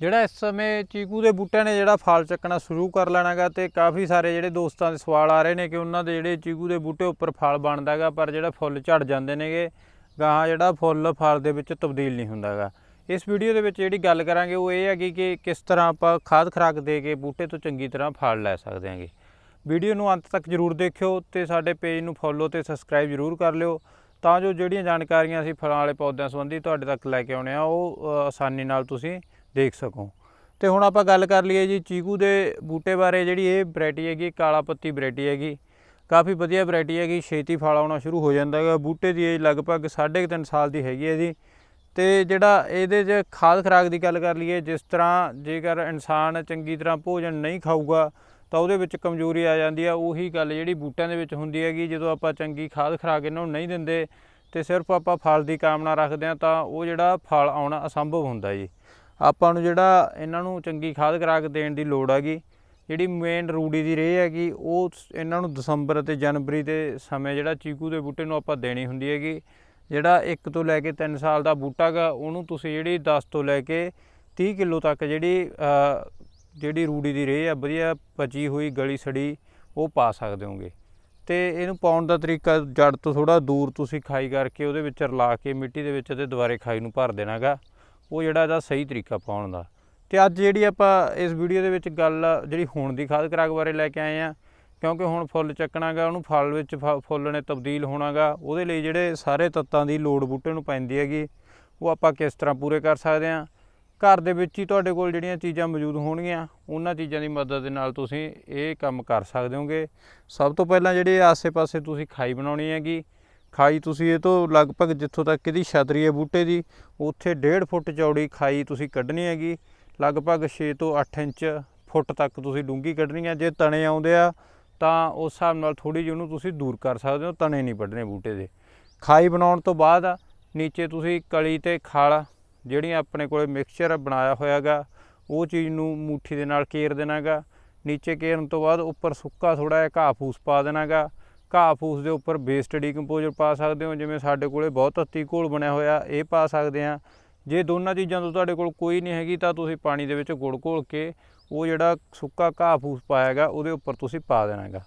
ਜਿਹੜਾ ਇਸ ਸਮੇਂ ਚੀਕੂ ਦੇ ਬੂਟਿਆਂ ਨੇ ਜਿਹੜਾ ਫਲ ਚੱਕਣਾ ਸ਼ੁਰੂ ਕਰ ਲੈਣਾਗਾ ਤੇ ਕਾਫੀ ਸਾਰੇ ਜਿਹੜੇ ਦੋਸਤਾਂ ਦੇ ਸਵਾਲ ਆ ਰਹੇ ਨੇ ਕਿ ਉਹਨਾਂ ਦੇ ਜਿਹੜੇ ਚੀਕੂ ਦੇ ਬੂਟੇ ਉੱਪਰ ਫਲ ਬਣਦਾਗਾ, ਪਰ ਜਿਹੜਾ ਫੁੱਲ ਝੜ ਜਾਂਦੇ ਨੇਗੇ, ਗਾਹਾਂ ਜਿਹੜਾ ਫੁੱਲ ਫਲ ਦੇ ਵਿੱਚ ਤਬਦੀਲ ਨਹੀਂ ਹੁੰਦਾਗਾ। ਇਸ ਵੀਡੀਓ ਦੇ ਵਿੱਚ ਜਿਹੜੀ ਗੱਲ ਕਰਾਂਗੇ ਉਹ ਇਹ ਹੈਗੀ ਕਿ ਕਿਸ ਤਰ੍ਹਾਂ ਆਪਾਂ ਖਾਦ ਖਰਾਕ ਦੇ ਕੇ ਬੂਟੇ ਤੋਂ ਚੰਗੀ ਤਰ੍ਹਾਂ ਫਲ ਲੈ ਸਕਦੇ ਹਾਂਗੇ। ਵੀਡੀਓ ਨੂੰ ਅੰਤ ਤੱਕ ਜਰੂਰ ਦੇਖਿਓ ਤੇ ਸਾਡੇ ਪੇਜ ਨੂੰ ਫੋਲੋ ਤੇ ਸਬਸਕ੍ਰਾਈਬ ਜਰੂਰ ਕਰ ਲਿਓ। ਤਾਂ ਜੋ ਜਿਹੜੀਆਂ ਜਾਣਕਾਰੀਆਂ ਅਸੀਂ ਫਲਾਂ ਵਾਲੇ ਪੌਦਿਆਂ ਸੰਬੰਧੀ ਤੁਹਾਡੇ ਤੱਕ ਲੈ ਕੇ ਆਉਣੇ ਆ, ਉਹ ਆਸਾਨੀ ਨਾਲ ਤੁਸੀਂ ਦੇਖ ਸਕੋ। ਤੇ ਹੁਣ ਆਪਾਂ ਗੱਲ ਕਰ ਲਈਏ ਜੀ ਚੀਕੂ ਦੇ ਬੂਟੇ ਬਾਰੇ, ਜਿਹੜੀ ਇਹ ਵੈਰਾਈਟੀ ਹੈਗੀ ਕਾਲਾ ਪੱਤੀ ਵੈਰਾਈਟੀ ਹੈਗੀ। ਕਾਫੀ ਵਧੀਆ ਵੈਰਾਈਟੀ ਹੈਗੀ, ਛੇਤੀ ਫਲ ਆਉਣਾ ਸ਼ੁਰੂ ਹੋ ਜਾਂਦਾ ਹੈਗਾ। ਬੂਟੇ ਦੀ ਏਜ ਲਗਭਗ 3.5 ਸਾਲ ਦੀ ਹੈਗੀ ਹੈ ਜੀ। ਤੇ ਜਿਹੜਾ ਇਹਦੇ 'ਚ ਖਾਦ ਖਰਾਕ ਦੀ ਗੱਲ ਕਰ ਲਈਏ, ਜਿਸ ਤਰ੍ਹਾਂ ਜੇਕਰ ਇਨਸਾਨ ਚੰਗੀ ਤਰ੍ਹਾਂ ਭੋਜਨ ਨਹੀਂ ਖਾਊਗਾ, ਤਾਂ ਉਹਦੇ ਵਿੱਚ ਕਮਜ਼ੋਰੀ ਆ ਜਾਂਦੀ ਆ। ਉਹੀ ਗੱਲ ਜਿਹੜੀ ਬੂਟਿਆਂ ਦੇ ਵਿੱਚ ਹੁੰਦੀ ਹੈਗੀ, ਜਦੋਂ ਆਪਾਂ ਚੰਗੀ ਖਾਦ ਖਰਾਕ ਇਹਨਾਂ ਨੂੰ ਨਹੀਂ ਦਿੰਦੇ, ਤੇ ਸਿਰਫ ਆਪਾਂ ਫਲ ਦੀ ਕਾਮਨਾ ਰੱਖਦੇ ਆ ਤਾਂ ਉਹ ਜਿਹੜਾ ਫਲ ਆਉਣਾ ਅਸੰਭਵ ਹੁੰਦਾ ਜੀ। ਆਪਾਂ ਨੂੰ ਜਿਹੜਾ ਇਹਨਾਂ ਨੂੰ ਚੰਗੀ ਖਾਦ ਖਰਾਕ ਦੇਣ ਦੀ ਲੋੜ ਹੈਗੀ, ਜਿਹੜੀ ਮੇਨ ਰੂੜੀ ਦੀ ਰੇਹ ਹੈਗੀ, ਉਹ ਇਹਨਾਂ ਨੂੰ ਦਸੰਬਰ ਅਤੇ ਜਨਵਰੀ ਦੇ ਸਮੇਂ ਜਿਹੜਾ ਚੀਕੂ ਦੇ ਬੂਟੇ ਨੂੰ ਆਪਾਂ ਦੇਣੀ ਹੁੰਦੀ ਹੈਗੀ। ਜਿਹੜਾ 1 ਤੋਂ ਲੈ ਕੇ 3 ਸਾਲ ਦਾ ਬੂਟਾ ਗਾ ਉਹਨੂੰ ਤੁਸੀਂ ਜਿਹੜੀ 10 ਤੋਂ ਲੈ ਕੇ 30 ਕਿਲੋ ਤੱਕ ਜਿਹੜੀ ਜਿਹੜੀ ਰੂੜੀ ਦੀ ਰੇਹ ਆ, ਵਧੀਆ ਪਚੀ ਹੋਈ ਗਲੀ ਸੜੀ, ਉਹ ਪਾ ਸਕਦੇ ਹੋਗੇ। ਤੇ ਇਹਨੂੰ ਪਾਉਣ ਦਾ ਤਰੀਕਾ ਜੜ ਤੋਂ ਥੋੜਾ ਦੂਰ ਤੁਸੀਂ ਖਾਈ ਕਰਕੇ ਉਹਦੇ ਵਿੱਚ ਰਲਾ ਕੇ ਮਿੱਟੀ ਦੇ ਵਿੱਚ ਤੇ ਦੁਬਾਰੇ ਖਾਈ ਨੂੰ ਭਰ ਦੇਣਾਗਾ ਉਹ ਜਿਹੜਾ ਇਹਦਾ ਸਹੀ ਤਰੀਕਾ ਪਾਉਣ ਦਾ। ਤੇ ਅੱਜ ਜਿਹੜੀ ਆਪਾਂ ਇਸ ਵੀਡੀਓ ਦੇ ਵਿੱਚ ਗੱਲ ਜਿਹੜੀ ਹੁਣ ਦੀ ਖਾਦ ਖਰਾਕ ਬਾਰੇ ਲੈ ਕੇ ਆਏ ਆ ਕਿਉਂਕਿ ਹੁਣ ਫੁੱਲ ਚੱਕਣਾਗਾ, ਉਹਨੂੰ ਫਲ ਵਿੱਚ ਫ- ਫੁੱਲ ਨੇ ਤਬਦੀਲ ਹੋਣਾਗਾ, ਉਹਦੇ ਲਈ ਜਿਹੜੇ ਸਾਰੇ ਤੱਤਾਂ ਦੀ ਲੋੜ ਬੂਟੇ ਨੂੰ ਪੈਂਦੀ ਹੈਗੀ, ਉਹ ਆਪਾਂ ਕਿਸ ਤਰ੍ਹਾਂ ਪੂਰੇ ਕਰ ਸਕਦੇ ਆ ਘਰ ਦੇ ਵਿੱਚ ਹੀ ਤੁਹਾਡੇ ਕੋਲ ਜਿਹੜੀਆਂ ਚੀਜ਼ਾਂ ਮੌਜੂਦ ਹੋਣਗੀਆਂ, ਉਹਨਾਂ ਚੀਜ਼ਾਂ ਦੀ ਮਦਦ ਦੇ ਨਾਲ ਤੁਸੀਂ ਇਹ ਕੰਮ ਕਰ ਸਕਦੇ ਹੋਗੇ। ਸਭ ਤੋਂ ਪਹਿਲਾਂ ਜਿਹੜੇ ਆਸੇ-ਪਾਸੇ ਤੁਸੀਂ ਖਾਈ ਬਣਾਉਣੀ ਹੈਗੀ ਖਾਈ ਤੁਸੀਂ ਇਹ ਤੋਂ ਲਗਭਗ ਜਿੱਥੋਂ ਤੱਕ ਇਹਦੀ ਛਤਰੀ ਹੈ ਬੂਟੇ ਦੀ, ਉੱਥੇ 1.5 ਫੁੱਟ ਚੌੜੀ ਖਾਈ ਤੁਸੀਂ ਕੱਢਣੀ ਹੈਗੀ। ਲਗਭਗ 6 ਤੋਂ 8 ਇੰਚ ਫੁੱਟ ਤੱਕ ਤੁਸੀਂ ਡੂੰਗੀ ਕੱਢਣੀ ਹੈ। ਜੇ ਤਣੇ ਆਉਂਦੇ ਆ, ਤਾਂ ਉਸ ਹਿਸਾਬ ਨਾਲ ਥੋੜੀ ਜਿਹੀ ਉਹਨੂੰ ਤੁਸੀਂ ਦੂਰ ਕਰ ਸਕਦੇ ਹੋ, ਤਣੇ ਨਹੀਂ ਵੱਢਣੇ ਬੂਟੇ ਦੇ। ਖਾਈ ਬਣਾਉਣ ਤੋਂ ਬਾਅਦ ਨੀਚੇ ਤੁਸੀਂ ਕਲੀ ਤੇ ਖਲ, ਜਿਹੜੀਆਂ ਆਪਣੇ ਕੋਲੇ ਮਿਕਸਚਰ ਬਣਾਇਆ ਹੋਇਆਗਾ ਉਹ ਚੀਜ਼ ਨੂੰ ਮੁੱਠੀ ਦੇ ਨਾਲ ਕੇਰ ਦੇਣਾਗਾ ਨੀਚੇ ਕੇਰਨ ਤੋਂ ਬਾਅਦ ਉੱਪਰ ਸੁੱਕਾ ਥੋੜਾ ਜਿਹਾ ਘਾਹ ਫੂਸ ਪਾ ਦੇਣਾਗਾ ਘਾਹ ਫੂਸ ਦੇ ਉੱਪਰ ਬੇਸਡ ਡੀਕੰਪੋਜ਼ਰ ਪਾ ਸਕਦੇ ਹੋ, ਜਿਵੇਂ ਸਾਡੇ ਕੋਲੇ ਬਹੁਤ ਅੱਤੀ ਘੋਲ ਬਣਿਆ ਹੋਇਆ, ਇਹ ਪਾ ਸਕਦੇ ਆ ਜੇ ਦੋਨਾਂ ਚੀਜ਼ਾਂ ਤੋਂ ਤੁਹਾਡੇ ਕੋਲ ਕੋਈ ਨਹੀਂ ਹੈਗੀ, ਤਾਂ ਤੁਸੀਂ ਪਾਣੀ ਦੇ ਵਿੱਚ ਗੁੜ ਘੋਲ ਕੇ ਉਹ ਜਿਹੜਾ ਸੁੱਕਾ ਘਾਹ ਫੂਸ ਪਾਇਆਗਾ ਉਹਦੇ ਉੱਪਰ ਤੁਸੀਂ ਪਾ ਦੇਣਾਗਾ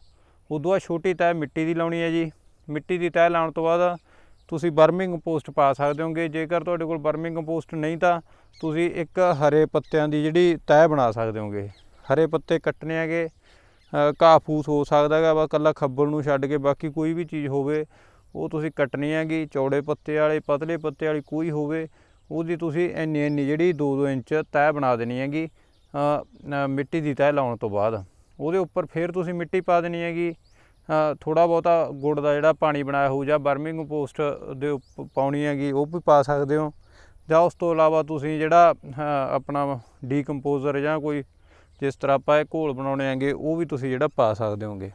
ਉਦੋਂ ਬਾਅਦ ਛੋਟੀ ਤਹਿ ਮਿੱਟੀ ਦੀ ਲਾਉਣੀ ਹੈ ਜੀ। ਮਿੱਟੀ ਦੀ ਤਹਿ ਲਾਉਣ ਤੋਂ ਬਾਅਦ ਤੁਸੀਂ ਬਰਮਿੰਗ ਕੰਪੋਸਟ ਪਾ ਸਕਦੇ ਹੋਗੇ। ਜੇਕਰ ਤੁਹਾਡੇ ਕੋਲ ਬਰਮਿੰਗ ਕੰਪੋਸਟ ਨਹੀਂ ਤਾਂ ਤੁਸੀਂ ਇੱਕ ਹਰੇ ਪੱਤਿਆਂ ਦੀ ਜਿਹੜੀ ਤਹਿ ਬਣਾ ਸਕਦੇ ਹੋਗੇ। ਹਰੇ ਪੱਤੇ ਕੱਟਣੇ ਹੈਗੇ। ਅ, ਘਾਹ ਫੂਸ ਹੋ ਸਕਦਾ ਹੈਗਾ ਬਸ ਕੱਲਾ ਖੱਬਲ ਨੂੰ ਛੱਡ ਕੇ ਬਾਕੀ ਕੋਈ ਵੀ ਚੀਜ਼ ਹੋਵੇ ਉਹ ਤੁਸੀਂ ਕੱਟਣੀ ਹੈਗੀ ਚੌੜੇ ਪੱਤੇ ਵਾਲੇ ਪਤਲੇ ਪੱਤੇ ਵਾਲੀ ਕੋਈ ਹੋਵੇ ਉਹਦੀ ਤੁਸੀਂ ਇੰਨੀ ਇੰਨੀ ਜਿਹੜੀ 2-2 ਇੰਚ ਤੈਅ ਬਣਾ ਦੇਣੀ ਹੈਗੀ ਮਿੱਟੀ ਦੀ ਤੈਅ ਲਾਉਣ ਤੋਂ ਬਾਅਦ। ਉਹਦੇ ਉੱਪਰ ਫਿਰ ਤੁਸੀਂ ਮਿੱਟੀ ਪਾ ਦੇਣੀ ਹੈਗੀ ਥੋੜਾ ਬਹੁਤਾ ਗੁੜ ਦਾ ਜਿਹੜਾ ਪਾਣੀ ਬਣਾਇਆ ਹੋਊ ਜਾਂ ਬਰਮਿੰਗ ਕੰਪੋਸਟ ਦੇ ਉੱਪ- ਪਾਉਣੀ ਹੈਗੀ ਉਹ ਵੀ ਪਾ ਸਕਦੇ ਹੋ। ਜਾਂ ਉਸ ਤੋਂ ਇਲਾਵਾ ਤੁਸੀਂ ਜਿਹੜਾ ਅ, ਆਪਣਾ ਡੀਕੰਪੋਜ਼ਰ ਜਾਂ ਕੋਈ ਜਿਸ ਤਰ੍ਹਾਂ ਆਪਾਂ ਇਹ ਘੋਲ ਬਣਾਉਣੇ ਹੈਗੇ, ਉਹ ਵੀ ਤੁਸੀਂ ਜਿਹੜਾ ਪਾ ਸਕਦੇ ਹੋਗੇ।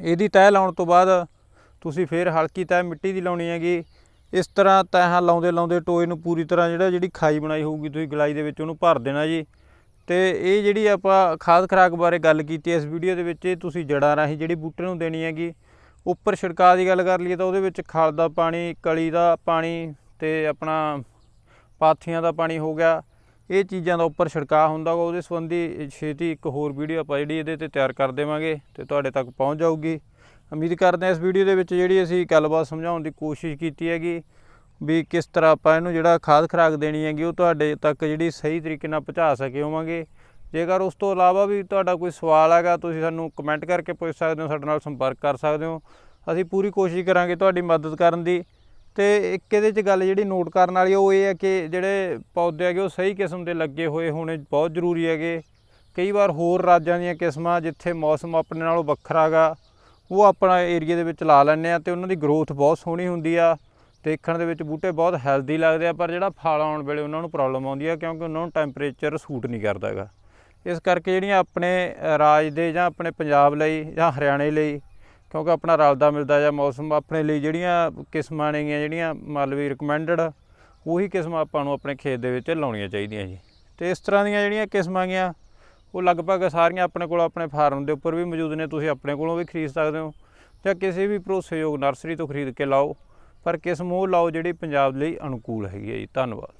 ਇਹਦੀ ਤਹਿ ਲਾਉਣ ਤੋਂ ਬਾਅਦ ਤੁਸੀਂ ਫਿਰ ਹਲਕੀ ਤਹਿ ਮਿੱਟੀ ਦੀ ਲਾਉਣੀ ਹੈਗੀ। ਇਸ ਤਰ੍ਹਾਂ ਤਹਿਾਂ ਲਾਉਂਦੇ ਲਾਉਂਦੇ ਟੋਏ ਨੂੰ ਪੂਰੀ ਤਰ੍ਹਾਂ ਜਿਹੜਾ, ਜਿਹੜੀ ਖਾਈ ਬਣਾਈ ਹੋਊਗੀ, ਤੁਸੀਂ ਗਲਾਈ ਦੇ ਵਿੱਚ ਉਹਨੂੰ ਭਰ ਦੇਣਾ ਜੀ। ਤੇ ਇਹ ਜਿਹੜੀ ਆਪਾਂ ਖਾਦ ਖਰਾਕ ਬਾਰੇ ਗੱਲ ਕੀਤੀ ਇਸ ਵੀਡੀਓ ਦੇ ਵਿੱਚ, ਇਹ ਤੁਸੀਂ ਜੜਾਂ ਰਾਹੀਂ ਜਿਹੜੀ ਬੂਟੇ ਨੂੰ ਦੇਣੀ ਹੈਗੀ, ਉੱਪਰ ਛਿੜਕਾਅ ਦੀ ਗੱਲ ਕਰ ਲਈਏ ਤਾਂ ਉਹਦੇ ਵਿੱਚ ਖਲ ਦਾ ਪਾਣੀ, ਕਲੀ ਦਾ ਪਾਣੀ ਤੇ ਆਪਣਾ ਪਾਥੀਆਂ ਦਾ ਪਾਣੀ ਹੋ ਗਿਆ। ਇਹ ਚੀਜ਼ਾਂ ਦਾ ਉੱਪਰ ਛਿੜਕਾਅ ਹੁੰਦਾ ਗਾ ਉਹਦੇ ਸੰਬੰਧੀ ਛੇਤੀ ਇੱਕ ਹੋਰ ਵੀਡੀਓ ਆਪਾਂ ਜਿਹੜੀ ਇਹਦੇ ਤੇ ਤਿਆਰ ਕਰ ਦੇਵਾਂਗੇ ਤੇ ਤੁਹਾਡੇ ਤੱਕ ਪਹੁੰਚ ਜਾਊਗੀ। ਉਮੀਦ ਕਰਦੇ ਹਾਂ ਇਸ ਵੀਡੀਓ ਦੇ ਵਿੱਚ ਜਿਹੜੀ ਅਸੀਂ ਗੱਲਬਾਤ ਸਮਝਾਉਣ ਦੀ ਕੋਸ਼ਿਸ਼ ਕੀਤੀ ਹੈਗੀ ਵੀ ਕਿਸ ਤਰ੍ਹਾਂ ਆਪਾਂ ਇਹਨੂੰ ਜਿਹੜਾ ਖਾਦ ਖਰਾਕ ਦੇਣੀ ਹੈਗੀ, ਉਹ ਤੁਹਾਡੇ ਤੱਕ ਜਿਹੜੀ ਸਹੀ ਤਰੀਕੇ ਨਾਲ ਪਹੁੰਚਾ ਸਕੇ ਹੋਵਾਂਗੇ। ਜੇਕਰ ਉਸ ਤੋਂ ਇਲਾਵਾ ਵੀ ਤੁਹਾਡਾ ਕੋਈ ਸਵਾਲ ਹੈਗਾ, ਤੁਸੀਂ ਸਾਨੂੰ ਕਮੈਂਟ ਕਰਕੇ ਪੁੱਛ ਸਕਦੇ ਹੋ, ਸਾਡੇ ਨਾਲ ਸੰਪਰਕ ਕਰ ਸਕਦੇ ਹੋ। ਅਸੀਂ ਪੂਰੀ ਕੋਸ਼ਿਸ਼ ਕਰਾਂਗੇ ਤੁਹਾਡੀ ਮਦਦ ਕਰਨ ਦੀ। ਤੇ ਇੱਕ ਇਹਦੇ 'ਚ ਗੱਲ ਜਿਹੜੀ ਨੋਟ ਕਰਨ ਵਾਲੀ ਉਹ ਇਹ ਹੈ ਕਿ ਜਿਹੜੇ ਪੌਦੇ ਹੈਗੇ, ਉਹ ਸਹੀ ਕਿਸਮ ਦੇ ਲੱਗੇ ਹੋਏ ਹੋਣੇ, ਬਹੁਤ ਜ਼ਰੂਰੀ ਹੈਗੇ। ਕਈ ਵਾਰ ਹੋਰ ਰਾਜਾਂ ਦੀਆਂ ਕਿਸਮਾਂ, ਜਿੱਥੇ ਮੌਸਮ ਆਪਣੇ ਨਾਲੋਂ ਵੱਖਰਾ ਗਾ, ਉਹ ਆਪਣਾ ਏਰੀਆ ਦੇ ਵਿੱਚ ਲਾ ਲੈਂਦੇ ਆ ਤੇ ਉਹਨਾਂ ਦੀ ਗਰੋਥ ਬਹੁਤ ਸੋਹਣੀ ਹੁੰਦੀ ਆ। ਦੇਖਣ ਦੇ ਵਿੱਚ ਬੂਟੇ ਬਹੁਤ ਹੈਲਦੀ ਲੱਗਦੇ ਆ, ਪਰ ਜਿਹੜਾ ਫਲ ਆਉਣ ਵੇਲੇ ਉਹਨਾਂ ਨੂੰ ਪ੍ਰੋਬਲਮ ਆਉਂਦੀ ਆ, ਕਿਉਂਕਿ ਉਹਨਾਂ ਨੂੰ ਟੈਂਪਰੇਚਰ ਸੂਟ ਨਹੀਂ ਕਰਦਾ ਹੈਗਾ। ਇਸ ਕਰਕੇ ਜਿਹੜੀਆਂ ਆਪਣੇ ਰਾਜ ਦੇ ਜਾਂ ਆਪਣੇ ਪੰਜਾਬ ਲਈ ਜਾਂ ਹਰਿਆਣੇ ਲਈ ਕਿਉਂਕਿ ਆਪਣਾ ਰਲਦਾ ਮਿਲਦਾ ਜਾਂ ਮੌਸਮ ਆਪਣੇ ਲਈ ਜਿਹੜੀਆਂ ਕਿਸਮਾਂ ਨੇਗੀਆਂ, ਜਿਹੜੀਆਂ ਮੰਨ ਲਓ ਵੀ ਰਿਕਮੈਂਡਡ ਉਹੀ ਕਿਸਮਾਂ ਆਪਾਂ ਨੂੰ ਆਪਣੇ ਖੇਤ ਦੇ ਵਿੱਚ ਲਾਉਣੀਆਂ ਚਾਹੀਦੀਆਂ ਜੀ। ਤੇ ਇਸ ਤਰ੍ਹਾਂ ਦੀਆਂ ਜਿਹੜੀਆਂ ਕਿਸਮਾਂ ਗੀਆਂ, ਉਹ ਲਗਭਗ ਸਾਰੀਆਂ ਆਪਣੇ ਕੋਲ ਆਪਣੇ ਫਾਰਮ ਦੇ ਉੱਪਰ ਵੀ ਮੌਜੂਦ ਨੇ, ਤੁਸੀਂ ਆਪਣੇ ਕੋਲੋਂ ਵੀ ਖਰੀਦ ਸਕਦੇ ਹੋ। ਜਾਂ ਕਿਸੇ ਵੀ ਭਰੋਸੇਯੋਗ ਨਰਸਰੀ ਤੋਂ ਖਰੀਦ ਕੇ ਲਾਓ, ਪਰ ਕਿਸਮ ਉਹ ਲਾਓ ਜਿਹੜੀ ਪੰਜਾਬ ਲਈ ਅਨੁਕੂਲ ਹੈਗੀ ਹੈ ਜੀ। ਧੰਨਵਾਦ।